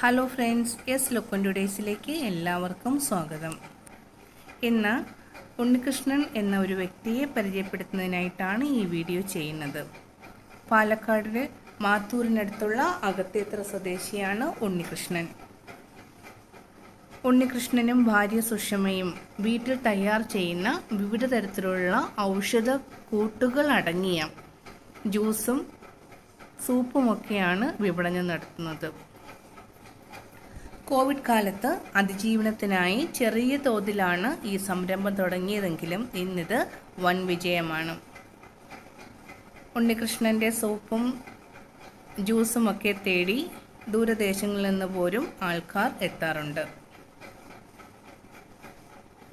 Hello friends എസ് ലൊക്കൻ ടുഡേയ്സിലേക്ക് എല്ലാവർക്കും സ്വാഗതം. ഇന്ന് ഉണ്ണികൃഷ്ണൻ എന്ന ഒരു വ്യക്തിയെ പരിചയപ്പെടുത്തുന്നതിനായിട്ടാണ് ഈ വീഡിയോ ചെയ്യുന്നത്. പാലക്കാടിലെ മാത്തൂരിനടുത്തുള്ള അകത്തേത്ര സ്വദേശിയാണ് ഉണ്ണികൃഷ്ണൻ. ഉണ്ണികൃഷ്ണനും ഭാര്യ സുഷമയും വീട്ടിൽ തയ്യാർ ചെയ്യുന്ന വിവിധ തരത്തിലുള്ള ഔഷധ കൂട്ടുകൾ അടങ്ങിയ ജ്യൂസും സൂപ്പുമൊക്കെയാണ് വിപണനം നടത്തുന്നത്. കോവിഡ് കാലത്ത് അതിജീവനത്തിനായി ചെറിയ തോതിലാണ് ഈ സംരംഭം തുടങ്ങിയതെങ്കിലും ഇന്നിത് വൻ വിജയമാണ്. ഉണ്ണികൃഷ്ണന്റെ സൂപ്പും ജ്യൂസുമൊക്കെ തേടി ദൂരദേശങ്ങളിൽ നിന്ന് പോലും ആൾക്കാർ എത്താറുണ്ട്.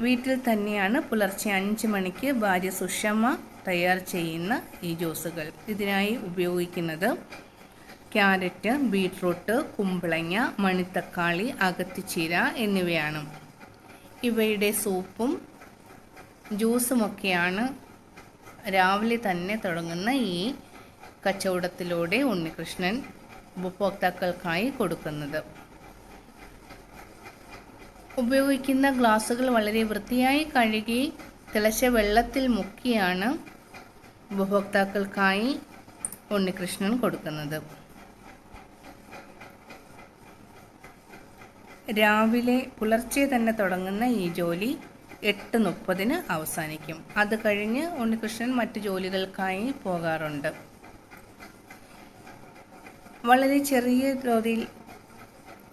വീട്ടിൽ തന്നെയാണ് പുലർച്ചെ അഞ്ച് മണിക്ക് ഭാര്യ സുഷമ്മ തയ്യാർ ചെയ്യുന്ന ഈ ജ്യൂസുകൾ. ഇതിനായി ഉപയോഗിക്കുന്നത് ക്യാരറ്റ് ബീട്രൂട്ട് കുമ്പളങ്ങ മണിത്തക്കാളി അകത്തിച്ചീര എന്നിവയാണ്. ഇവയുടെ സൂപ്പും ജ്യൂസുമൊക്കെയാണ് രാവിലെ തന്നെ തുടങ്ങുന്ന ഈ കച്ചവടത്തിലൂടെ ഉണ്ണികൃഷ്ണൻ ഉപഭോക്താക്കൾക്കായി കൊടുക്കുന്നത്. ഉപയോഗിക്കുന്ന ഗ്ലാസ്സുകൾ വളരെ വൃത്തിയായി കഴുകി തിളച്ച വെള്ളത്തിൽ മുക്കിയാണ് ഉപഭോക്താക്കൾക്കായി ഉണ്ണികൃഷ്ണൻ കൊടുക്കുന്നത്. രാവിലെ പുലർച്ചെ തന്നെ തുടങ്ങുന്ന ഈ ജോലി എട്ട് മുപ്പതിന് അവസാനിക്കും. അത് കഴിഞ്ഞ് ഉണ്ണികൃഷ്ണൻ മറ്റു ജോലികൾക്കായി പോകാറുണ്ട്. വളരെ ചെറിയ തോതിൽ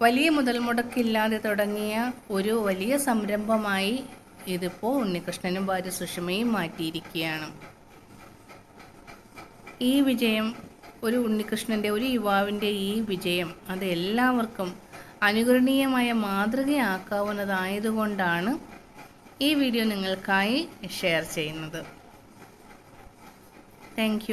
വലിയ മുതൽ മുടക്കില്ലാതെ തുടങ്ങിയ ഒരു വലിയ സംരംഭമായി ഇതിപ്പോൾ ഉണ്ണികൃഷ്ണനും ഭാര്യ സുഷമയും മാറ്റിയിരിക്കുകയാണ്. ഈ വിജയം ഒരു ഉണ്ണികൃഷ്ണന്റെ ഒരു യുവാവിന്റെ ഈ വിജയം അത് എല്ലാവർക്കും അനുകരണീയമായ മാതൃകയാക്കാവുന്നതായതുകൊണ്ടാണ് ഈ വീഡിയോ നിങ്ങൾക്കായി ഷെയർ ചെയ്യുന്നത്. താങ്ക്